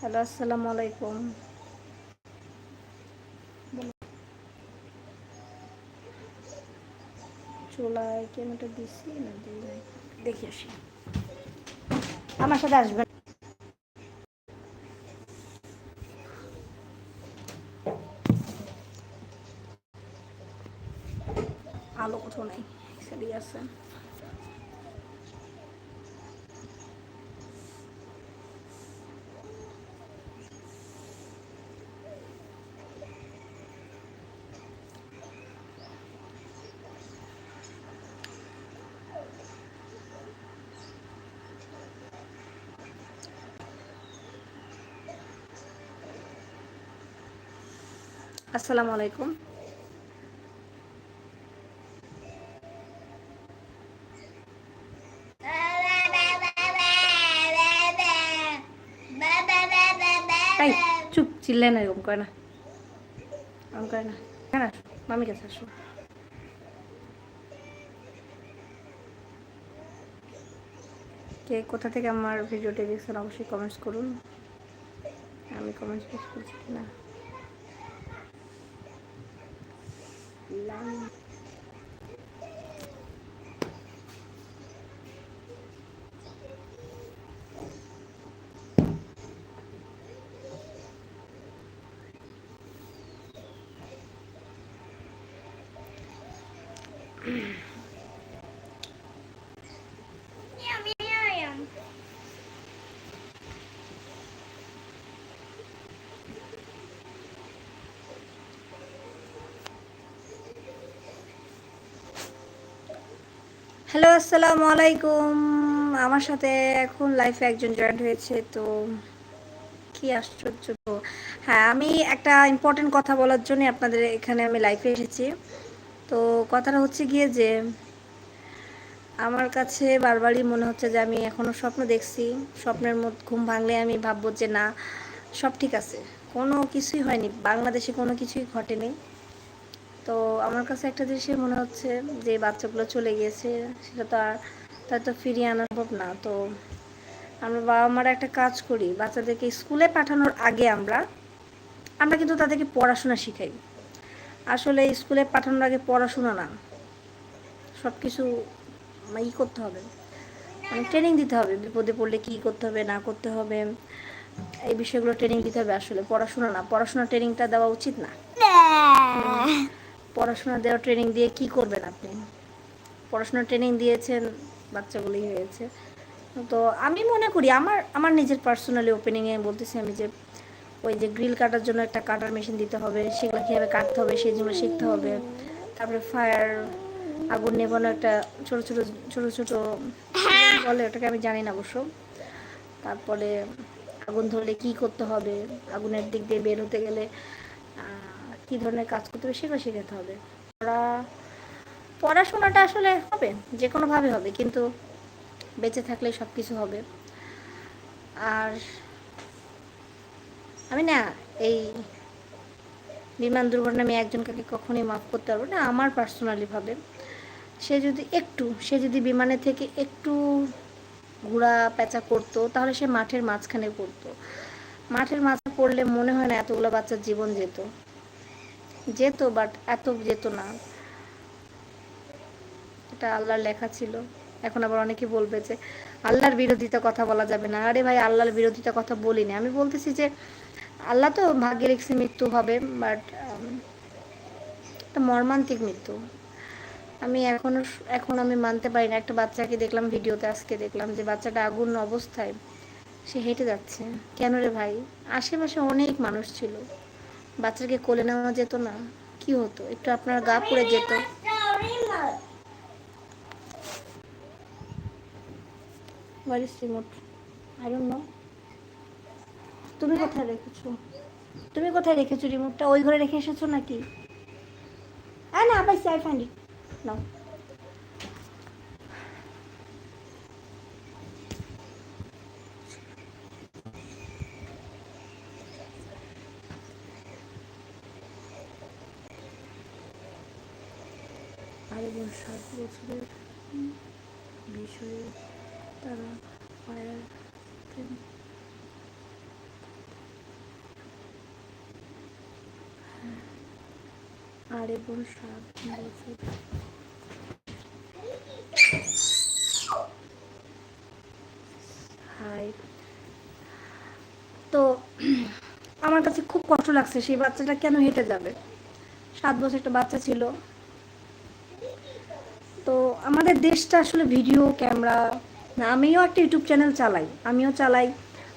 Hello, আসসালামু আলাইকুম। চুলায় কেমনটা দিছি না দিই নাই। দেখি আসি। আমার সাথে আসবেন। আলো কোথাও নাই আছে আসসালামু আলাইকুম। চুপ চিল্লে না, এরকম করে না। করে না। কেন মামি কাছে আসো। কে কোথা থেকে আমার ভিডিওটি দেখছেন, অবশ্যই কমেন্টস করুন। আমি কমেন্টস করছি না lắm Mm-hmm. হ্যালো, আসসালামু আলাইকুম। আমার সাথে এখন লাইফে একজন জয়েন্ট হয়েছে, তো কি আশ্চর্য। হ্যাঁ আমি একটা ইম্পর্টেন্ট কথা বলার জন্য আপনাদের এখানে আমি লাইফে এসেছি। তো কথাটা হচ্ছে গিয়ে যে, আমার কাছে বারবারই মনে হচ্ছে যে আমি এখনও স্বপ্ন দেখছি। স্বপ্নের মধ্যে ঘুম ভাঙলে আমি ভাববো যে না, সব ঠিক আছে। কোনো কিছুই হয়নি। বাংলাদেশে কোনো কিছুই ঘটেনি। তো আমার কাছে একটা জিনিসই মনে হচ্ছে যে বাচ্চাগুলো চলে গিয়েছে সেটা তো আর তাই তো ফিরিয়ে আনা সম্ভব না। তো আমরা বাবা মারা একটা কাজ করি বাচ্চাদেরকে স্কুলে পাঠানোর আগে আমরা আমরা কিন্তু তাদেরকে পড়াশোনা শিখাই। আসলে স্কুলে পাঠানোর আগে পড়াশোনা না সব কিছু ই করতে হবে। মানে ট্রেনিং দিতে হবে বিপদে পড়লে কী করতে হবে না করতে হবে। এই বিষয়গুলো ট্রেনিং দিতে হবে আসলে পড়াশোনা না পড়াশোনা ট্রেনিংটা দেওয়া উচিত না। পড়াশোনা দেওয়া ট্রেনিং দিয়ে কি করবেন আপনি? পড়াশোনা ট্রেনিং দিয়েছেন বাচ্চাগুলি হয়েছে। তো আমি মনে করি আমার আমার নিজের পার্সোনালি ওপেনিংয়ে বলতেছি আমি যে ওই যে গ্রিল কাটার জন্য একটা কাটার মেশিন দিতে হবে সেগুলো কীভাবে কাটতে হবে সেই জন্য শিখতে হবে। তারপরে ফায়ার আগুন নেবানো একটা ছোট ছোট ছোট ছোট বলে ওটাকে আমি জানি না অবশ্য। তারপরে আগুন ধরলে কি করতে হবে? আগুনের দিক দিয়ে বের হতে গেলে কি ধরনের কাজ করতে হবে সেগুলো শেখাতে হবে। পড়া, পড়াশোনাটা আসলে হবে যে কোনোভাবে হবে, কিন্তু বেঁচে থাকলে সব কিছু হবে। আর আমি না এই বিমান দুর্ঘটনা আমি একজনকে কখনোই মাফ করতে পারব না, আমার পার্সোনালি ভাবে। সে যদি একটু, সে যদি বিমানে থেকে একটু ঘোরা পেঁচা করতো, তাহলে সে মাঠের মাঝখানে পড়তো। মাঠের মাঝে পড়লে মনে হয় না এতগুলো বাচ্চার জীবন যেত। যেত বাট এত যেত না। এটা আল্লাহর লেখা ছিল। এখন আবার অনেকে বলবে যে, আল্লাহর বিরোধিতা কথা বলা যাবে না। আরে ভাই, আল্লাহর বিরোধিতা কথা বলিনি। আমি বলতেছি যে, আল্লাহ তো ভাগ্যে রেখেছে মৃত্যু হবে বাট একটা মর্মান্তিক মৃত্যু। আমি এখনও, এখন আমি মানতে পারি না। একটা বাচ্চাকে দেখলাম ভিডিওতে, আজকে দেখলাম যে বাচ্চাটা আগুন অবস্থায়। সে হেঁটে যাচ্ছে। কেন রে ভাই? আশেপাশে অনেক মানুষ ছিল। বাচ্চাকে কোলে নেওয়া যেত না কি হতো? একটু আপনার গা পড়ে যেত। Where is remote? I don't know. তুমি কোথায় রেখেছো? তুমি কোথায় রেখেছো রিমোটটা ওই ঘরে রেখে এসেছ নাকি? হ্যাঁ না পাইছি আই ফাইন্ড ইট নাও বছরের বিষয়ে তারা ফায়ার আর এবং সাত বছর। হাই। তো আমার কাছে খুব কষ্ট লাগছে সেই বাচ্চাটা কেন হেঁটে যাবে? সাত বছর একটা বাচ্চা ছিল। তো আমাদের দেশটা আসলে ভিডিও ক্যামেরা আমিও একটা ইউটিউব চ্যানেল চালাই আমিও চালাই।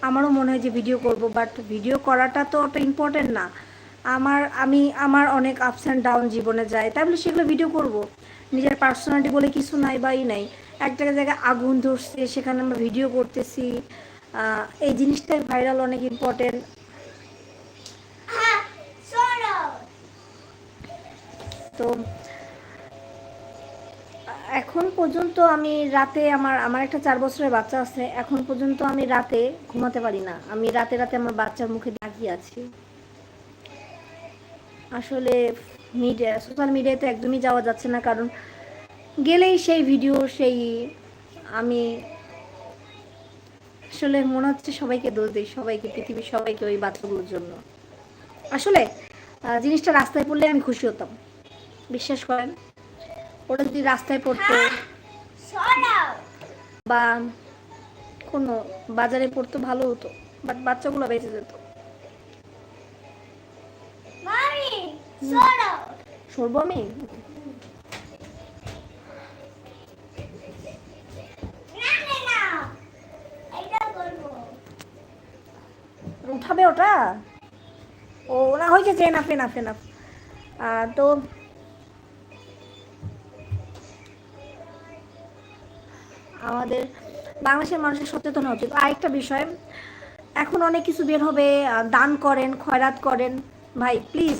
আমারও মনে হয় যে ভিডিও করব বাট ভিডিও করাটা তো অত ইম্পর্টেন্ট না। আমার আমি আমার অনেক আপস অ্যান্ড ডাউন জীবনে যায় তাই বলে সেগুলো ভিডিও করব। নিজের পার্সোনালিটি বলে কিছু নাই বা ই নাই। একটা জায়গায় আগুন ধরছে সেখানে আমরা ভিডিও করতেছি। এই জিনিসটাই ভাইরাল অনেক ইম্পর্টেন্ট তো এখন পর্যন্ত আমি রাতে আমার আমার একটা চার বছরের বাচ্চা আছে, এখন পর্যন্ত আমি রাতে ঘুমাতে পারি না। আমি রাতে রাতে আমার বাচ্চার মুখে তাকিয়ে আছি। আসলে মিডিয়া সোশ্যাল মিডিয়ায় তো একদমই যাওয়া যাচ্ছে না, কারণ গেলেই সেই ভিডিও সেই আমি আসলে মনে হচ্ছে সবাইকে দোষ দিই, সবাইকে, পৃথিবীর সবাইকে ওই বাচ্চাগুলোর জন্য। আসলে জিনিসটা রাস্তায় পড়লে আমি খুশি হতাম। বিশ্বাস করেন। ওটা যদি রাস্তায় পড়তো বা কোনো বাজারে পড়তো ভালো হতো বাট বাচ্চাগুলো বেঁচে যেত। সরবো আমি? উঠাবে ওটা? ও না হয়েছে যে এনাফ এনাফ এনাফ তো আমাদের বাংলাদেশের মানুষের সচেতন হওয়া উচিত আরেকটা বিষয়, এখন অনেক কিছু বের হবে দান করেন, খয়রাত করেন। ভাই প্লিজ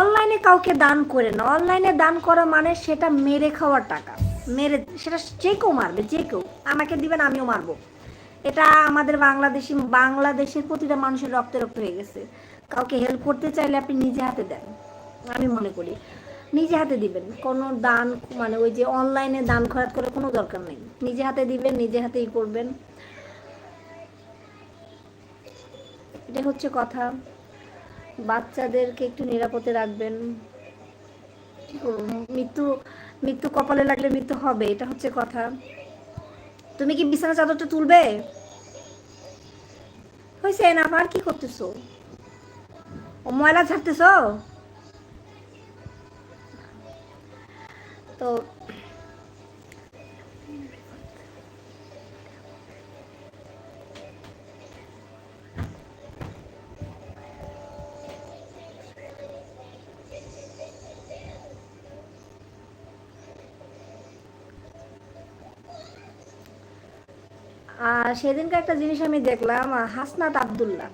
অনলাইনে কাউকে দান করেন না। অনলাইনে দান করা মানে সেটা মেরে খাওয়ার টাকা। মেরে, সেটা যে কেউ মারবে, যে কেউ। আমাকে দিবেন, আমিও মারবো। এটা আমাদের বাংলাদেশি, বাংলাদেশের প্রতিটা মানুষের রক্তে রক্ত হয়ে গেছে। কাউকে হেল্প করতে চাইলে আপনি নিজে হাতে দেন। আমি মনে করি নিজে হাতে দিবেন। কোনো দান মানে ওই যে অনলাইনে দান খরাত করে কোনো দরকার নেই। নিজে হাতে দিবেন, নিজে হাতেই করবেন। এটা হচ্ছে কথা। বাচ্চাদেরকে একটু নিরাপদে রাখবেন। মৃত্যু মৃত্যু কপালে লাগলে মৃত্যু হবে, এটা হচ্ছে কথা। তুমি কি বিছানা চাদরটা তুলবে? হয়েছে না, আবার কি করতেছো? ময়লা ছাড়তেছো তো আর সেদিনকে একটা জিনিস আমি দেখলাম হাসনাত আবদুল্লাহ।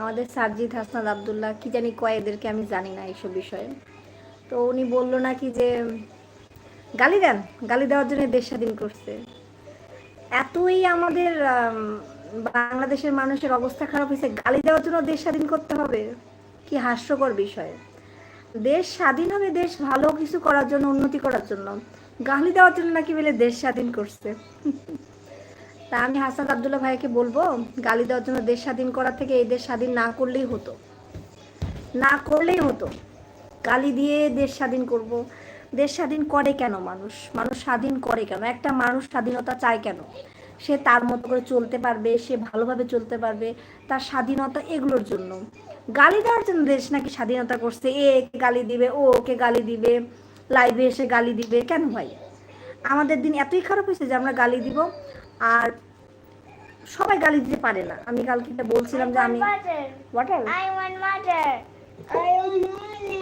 আমাদের সারজিৎ হাসনাত আবদুল্লাহ, কি জানি কয়, এদেরকে আমি জানি না এইসব বিষয়ে। তো উনি বলল নাকি যে গালি দেন, গালি দেওয়ার জন্য দেশ স্বাধীন করছে। এতই আমাদের বাংলাদেশের মানুষের অবস্থা খারাপ হয়েছে, গালি দেওয়ার জন্য দেশ স্বাধীন করতে হবে। কি হাস্যকর বিষয়। দেশ স্বাধীন হবে, দেশ ভালো কিছু করার জন্য, উন্নতি করার জন্য। গালি দেওয়ার জন্য নাকি বলে দেশ স্বাধীন করছে। তা আমি হাসান আবদুল্লাহ ভাইকে বলব, গালি দেওয়ার জন্য দেশ স্বাধীন করার থেকে এই দেশ স্বাধীন না করলেই হতো। না করলেই হতো। গালি দিয়ে দেশ স্বাধীন করব। দেশ স্বাধীন করে কেন মানুষ? মানুষ স্বাধীন করে কেন? একটা মানুষ স্বাধীনতা চায় কেন? সে তার মতো করে চলতে পারবে সে ভালোভাবে চলতে পারবে তার স্বাধীনতা এগুলোর জন্য। গালি দেওয়ার জন্য দেশ নাকি স্বাধীনতা করছে? এ একে গালি দিবে ও ওকে গালি দিবে লাইভে এসে গালি দিবে কেন ভাই? আমাদের দিন এতই খারাপ হয়েছে যে আমরা গালি দিব আর সবাই গালি দিতে পারে না। আমি কালকে এটা বলছিলাম যে আমি ওয়াটার.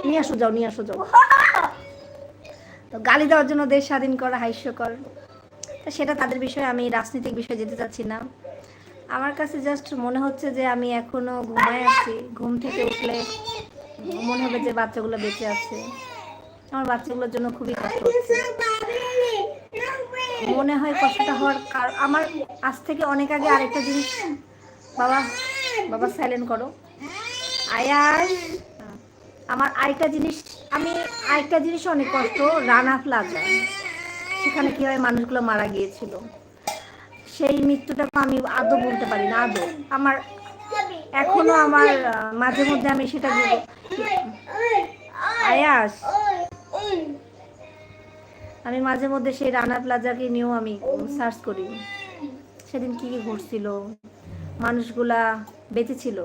নিয়ে আসো যাও নিয়ে আসো যাও। তো গালি দেওয়ার জন্য দেশ স্বাধীন করা হাস্যকর। তা সেটা তাদের বিষয়ে আমি রাজনৈতিক বিষয়ে যেতে চাচ্ছি না। আমার কাছে জাস্ট মনে হচ্ছে যে আমি এখনও ঘুমায় আছি। ঘুম থেকে উঠলে মনে হবে যে বাচ্চাগুলো বেঁচে আছে। আমার বাচ্চাগুলোর জন্য খুবই কষ্ট হচ্ছে। মনে হয় কষ্টটা হওয়ার কারণ আমার আজ থেকে অনেক আগে আরেকটা জিনিস বাবা বাবা সাইলেন্ট করো। আয়াস, আমার আরেকটা জিনিস আমি আরেকটা জিনিস অনেক কষ্ট রানা প্লাজা সেখানে কীভাবে মানুষগুলো মারা গিয়েছিল। সেই মৃত্যুটাকে আমি আদৌ বলতে পারি না, আদৌ। আমার এখনও আমার মাঝে মধ্যে আমি সেটা আয়াস, আমি মাঝে মধ্যে সেই রানা প্লাজাকে নিয়েও আমি সার্চ করি। সেদিন কি কি ঘটছিল, মানুষগুলা বেঁচে ছিল।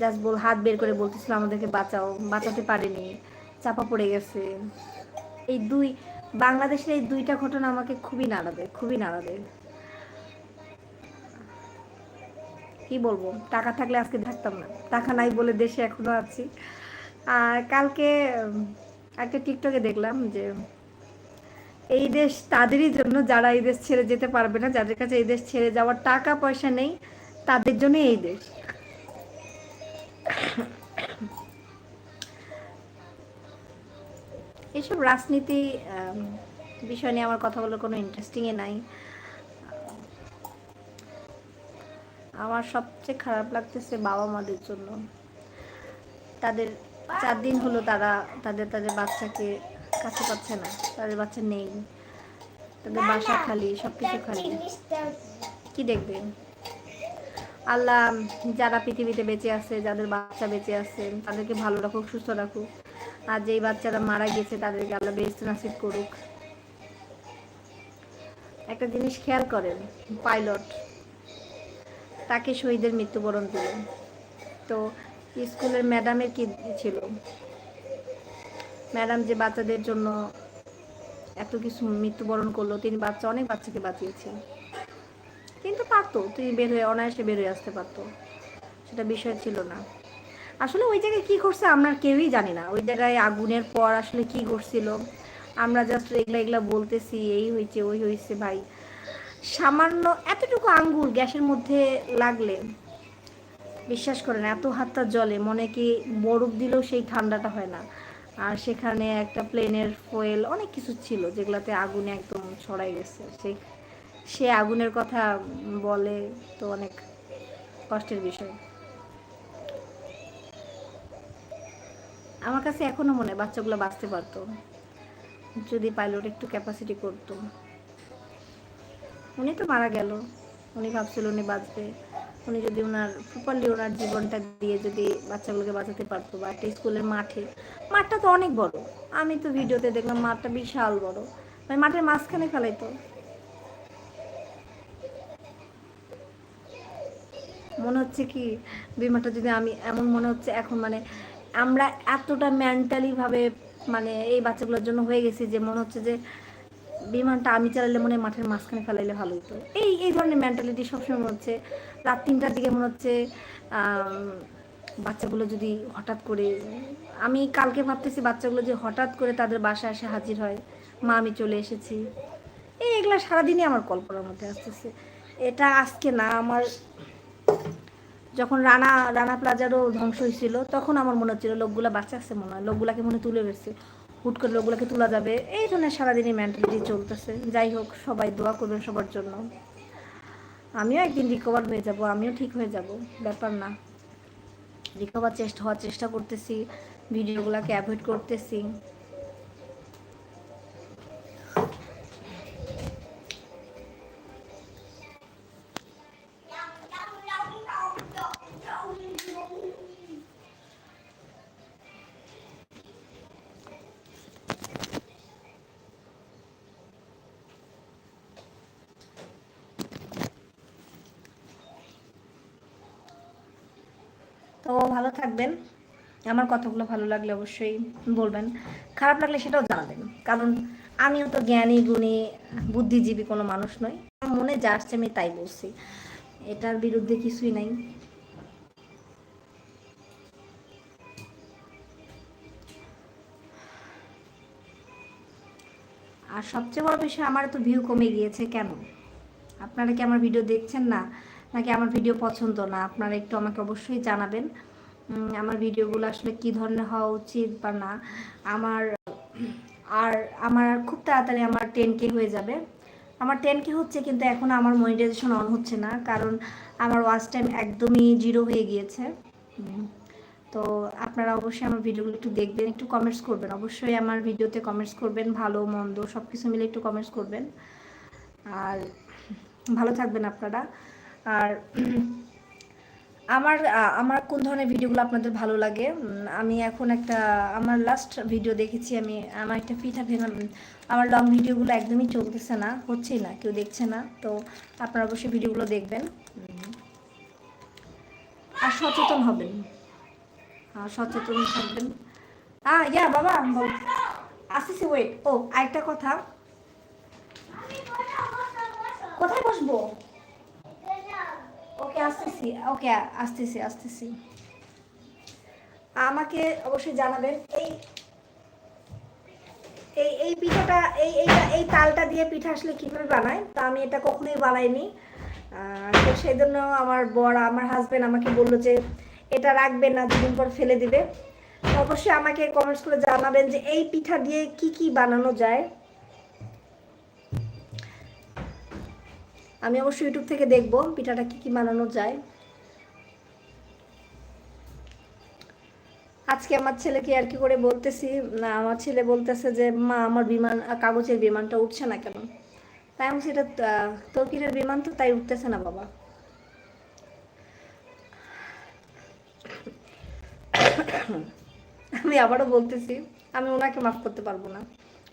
জাস্ট বল, হাত বের করে বলতেছিল আমাদেরকে বাঁচাও। বাঁচাতে পারেনি। চাপা পড়ে গেছে। এই দুই, বাংলাদেশের এই দুইটা ঘটনা আমাকে খুবই নাড়া দেয় খুবই নাড়া দেয় কি বলব? টাকা থাকলে আজকে থাকতাম না। টাকা নাই বলে দেশে এখনও আছি। আর কালকে একটা টিকটকে দেখলাম যে, এই দেশ তাদেরই জন্য যারা এই দেশ ছেড়ে যেতে পারবে না, যাদের কাছে এই দেশ ছেড়ে যাওয়ার টাকা পয়সা নেই, তাদের জন্য এই দেশ। এসব রাজনীতি বিষয় নিয়ে আমার কথা বলার কোনো ইন্টারেস্টিংই নাই। আমার সবচেয়ে খারাপ লাগতেছে বাবা মাদের জন্য। তাদের চার দিন হলো তারা তাদের তাদের বাচ্চাকে কাছে পাচ্ছে না তাদের বাচ্চা নেই। তাদের বাসা খালি সব কিছু খালি। কি দেখবেন আল্লাহ যারা পৃথিবীতে বেঁচে আছে যাদের বাচ্চা বেঁচে আছে তাদেরকে ভালো রাখুক সুস্থ রাখুক। আর যেই বাচ্চারা মারা গেছে, তাদেরকে আল্লাহ বেস্ট নাসিব করুক। একটা জিনিস খেয়াল করেন, পাইলট, তাকে শহীদের মৃত্যুবরণ দিল তো স্কুলের ম্যাডামের কি ছিল। ম্যাডাম যে বাচ্চাদের জন্য এত কিছু মৃত্যুবরণ করল, তিনি বাচ্চা, অনেক বাচ্চাকে বাঁচিয়েছেন। কিন্তু পারতো, তিনি বের হয়ে, অনায়াসে বের হয়ে আসতে পারতো। সেটা বিষয় ছিল না। আসলে ওই জায়গায় কি করছে আমরা কেউই জানি না। ওই জায়গায় আগুনের পর আসলে কি করছিল আমরা জাস্ট এগুলা এগুলা বলতেছি, এই হয়েছে, ওই হয়েছে ভাই। সামান্য এতটুকু আঙ্গুর গ্যাসের মধ্যে লাগলে, বিশ্বাস করেন, এত হাতটা জলে মনে কি বরফ দিলেও সেই ঠান্ডাটা হয় না। আর সেখানে একটা প্লেনের ফয়েল অনেক কিছু ছিল যেগুলাতে আগুনে একদম ছড়াই গেছে। সেই সে আগুনের কথা বলে তো অনেক কষ্টের বিষয়। আমার কাছে এখনও মনে হয় বাচ্চাগুলো বাঁচতে পারতো, যদি পাইলট একটু ক্যাপাসিটি করতো। উনি তো মারা গেল। উনি ভাবছিল উনি বাঁচবে। উনি যদি ওনার প্রপারলি ওনার জীবনটা দিয়ে যদি বাচ্চাগুলোকে বাঁচাতে পারতো বা একটা স্কুলের মাঠে। মাঠটা তো অনেক বড়। আমি তো ভিডিওতে দেখলাম মাঠটা বিশাল বড়। মানে মাঠের মাঝখানে ফেলাইতো। মনে হচ্ছে কি বিমানটা যদি আমি, এমন মনে হচ্ছে এখন মানে আমরা এতটা মেন্টালি ভাবে মানে এই বাচ্চাগুলোর জন্য হয়ে গেছি যে মনে হচ্ছে যে বিমানটা আমি চালালে মনে হয় মাঠের মাঝখানে ফেলাইলে ভালো হতো। এই এই ধরনের মেন্টালিটি সবসময় মনে হচ্ছে। রাত তিনটার দিকে মনে হচ্ছে বাচ্চাগুলো যদি হঠাৎ করে, আমি কালকে ভাবতেছি বাচ্চাগুলো যে হঠাৎ করে তাদের বাসায় এসে হাজির হয়। মা, আমি চলে এসেছি। এই এগুলো সারাদিনই আমার কল্পনার মধ্যে আসতেছে। এটা আজকে না, আমার যখন রানা রানা প্লাজারও ধ্বংস হয়েছিল, তখন আমার মনে হচ্ছিল লোকগুলা বাচ্চা আছে মনে হয়, লোকগুলাকে মনে তুলে গেছে হুট করে লোকগুলাকে তোলা যাবে, এই ধরনের সারাদিনই মেন্টালিটি চলতেছে। যাই হোক, সবাই দোয়া করবেন সবার জন্য। আমিও একদিন রিকভার হয়ে যাব, আমিও ঠিক হয়ে যাব, ব্যাপার না। রিকভার চেষ্টা, হওয়ার চেষ্টা করতেছি, ভিডিওগুলোকে অ্যাভয়েড করতেছি। তো ভালো থাকবেন। আমার কথাগুলো ভালো লাগলে অবশ্যই বলবেন। খারাপ লাগলে সেটাও জানাবেন। কারণ আমিও তো জ্ঞানী, গুণী, বুদ্ধিজীবী কোনো মানুষ নই। মনে যা আসছে আমি তাই বলছি। এটার বিরুদ্ধে কিছুই নাই। আর সবচেয়ে বড় বিষয়, আমার তো ভিউ কমে গিয়েছে কেন? আপনারা কি আমার ভিডিও দেখছেন না? নাকি আমার ভিডিও পছন্দ না? আপনারা একটু আমাকে অবশ্যই জানাবেন। আমার ভিডিওগুলো আসলে কি ধরনের হওয়া উচিত বা না? আমার, আর আমার খুব তাড়াতাড়ি আমার টেন কে হয়ে যাবে। আমার টেন কে হচ্ছে কিন্তু এখন আমার মনিটাইজেশন অন হচ্ছে না, কারণ আমার ওয়াচ টাইম একদমই জিরো হয়ে গিয়েছে। তো আপনারা অবশ্যই আমার ভিডিওগুলো একটু দেখবেন, একটু কমেন্টস করবেন। অবশ্যই আমার ভিডিওতে কমেন্টস করবেন, ভালো, মন্দ সব কিছু মিলে একটু কমেন্টস করবেন। আর ভালো থাকবেন আপনারা। আর আমার আমার কোন ধরনের ভিডিওগুলো আপনাদের ভালো লাগে? আমি এখন একটা, আমার লাস্ট ভিডিও দেখেছি, আমি, আমার একটা পিঠা আমার লং ভিডিওগুলো একদমই চলতেছে না, হচ্ছেই না, কেউ দেখছে না, তো আপনারা অবশ্যই ভিডিওগুলো দেখবেন। আর সচেতন হবেন। আর সচেতন থাকবেন। হ্যাঁ ইয়া, বাবা আসতেছি ওয়েট ও, আরেকটা কথা। কোথায় বসবো? ওকে, আসতেছি ওকে, আসতেছি আসতেছি। আমাকে অবশ্যই জানাবেন, এই এই এই পিঠাটা, এই এই এই তালটা দিয়ে পিঠা আসলে কীভাবে বানায়, তা আমি এটা কখনোই বানাইনি। তো সেই জন্য আমার বর, আমার হাজবেন্ড আমাকে বলল যে, এটা রাখবেন না, দুদিন পর ফেলে দিবে। অবশ্যই আমাকে কমেন্টস করে জানাবেন যে, এই পিঠা দিয়ে কি কি বানানো যায়। আমি অবশ্যই ইউটিউব থেকে দেখব পিঠাটা কি কি বানানো যায়। আজকে আমার ছেলেকে আর কি করে বলতেছি, না, আমার ছেলে বলতেছে যে, মা, আমার বিমান কাগজের বিমানটা উঠছে না কেন? তাই আমি সেটা তরকিরের বিমান তো তাই উঠতেছে না, বাবা। আমি আবারও বলতেছি, আমি ওনাকে মাফ করতে পারব না।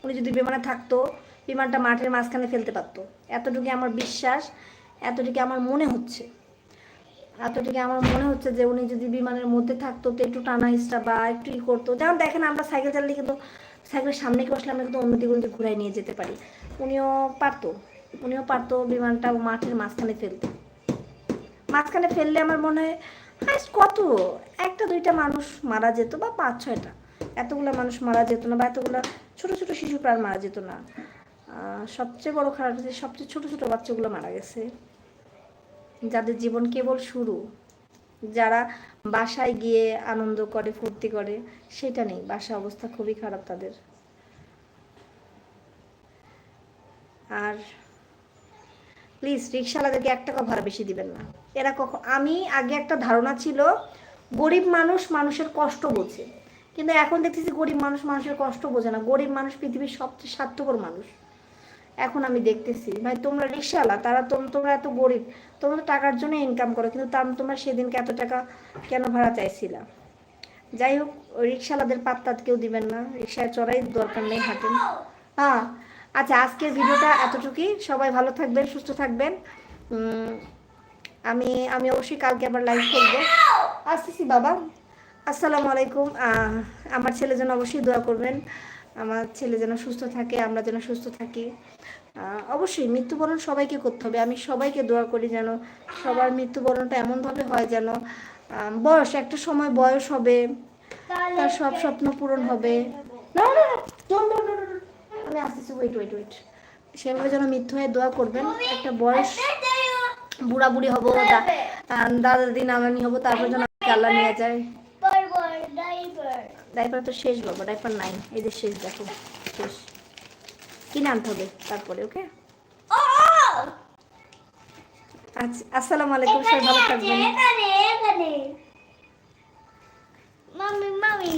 উনি যদি বিমানে থাকতো বিমানটা মাঠের মাঝখানে ফেলতে পারতো। এতটুকু আমার বিশ্বাস, এতটুকু আমার মনে হচ্ছে। এতটুকু আমার মনে হচ্ছে যে উনি যদি বিমানের মধ্যে থাকতো, তো একটু টানা হিসটা বা একটু ই করতো। যেমন দেখেন আমরা সাইকেল চালালে কিন্তু, সাইকেলের সামনে বসলে আমরা কিন্তু অন্যদিকে অন্যদিকে ঘুরাই নিয়ে যেতে পারি। উনিও পারতো উনিও পারতো বিমানটা মাঠের মাঝখানে ফেলতে। মাঝখানে ফেললে আমার মনে হয় হাইস্ট কত? একটা, দুইটা মানুষ মারা যেত বা পাঁচ, ছয়টা। এতগুলো মানুষ মারা যেত না বা এতগুলো ছোট ছোট শিশু প্রাণ মারা যেত না। সবচেয়ে বড় খারাপ হচ্ছে সবচেয়ে ছোট ছোট বাচ্চাগুলো মারা গেছে। যাদের জীবন কেবল শুরু। যারা বাসায় গিয়ে আনন্দ করে, ফুর্তি করে, সেটা নেই। বাসা অবস্থা খুবই খারাপ তাদের। আর প্লিজ রিক্সাওয়ালাদেরকে এক টাকা ভাড়া বেশি দিবেন না। এরা কখন আমি আগে একটা ধারণা ছিল, গরিব মানুষ মানুষের কষ্ট বোঝে। কিন্তু এখন দেখতেছি গরিব মানুষ মানুষের কষ্ট বোঝে না। গরিব মানুষ পৃথিবীর সবচেয়ে স্বার্থপর মানুষ। এখন আমি দেখতেছি। ভাই, তোমরা রিক্সাওয়ালা তারা তোম- তোমরা এত গরিব, তোমরা টাকার জন্য ইনকাম করো, কিন্তু তার তোমরা সেদিনকে এত টাকা কেন ভাড়া চাইছিলা? যাই হোক রিক্সাওয়ালাদের পাত্তা কেউ দিবেন না রিক্সায় চড়াই দরকার নেই হাঁটেন। হ্যাঁ আচ্ছা আজকের ভিডিওটা এতটুকুই। সবাই ভালো থাকবেন, সুস্থ থাকবেন। আমি আমি অবশ্যই কালকে আবার লাইভ করব। আসতেছি বাবা। আসসালামু আলাইকুম। আমার ছেলে যেন অবশ্যই দোয়া করবেন। আমার ছেলে যেন সুস্থ থাকে, আমরা যেন সুস্থ থাকি। অবশ্যই মৃত্যুবরণ সবাইকে করতে হবে। আমি সবাইকে দোয়া করি যেন সবার মৃত্যুবরণটা এমনভাবে হয় যেন বয়স, একটা সময় বয়স হবে, তার সব স্বপ্ন পূরণ হবে. আমি আসতেছি ওয়েট ওয়েট ওয়েট সেভাবে যেন মৃত্যু হয়ে দোয়া করবেন। একটা বয়স বুড়া বুড়ি হব দাদা দিদি নামানি হব, তারপর যেন আল্লাহ নিয়ে যায়। ডাইপার তো শেষ বাবা ডাইপার নাই। এই যে শেষ, দেখো, শেষ। কিনে আনতে হবে তারপরে ওকে আচ্ছা আসসালামু আলাইকুম, সবাই ভালো থাকবেন। মামি মামি।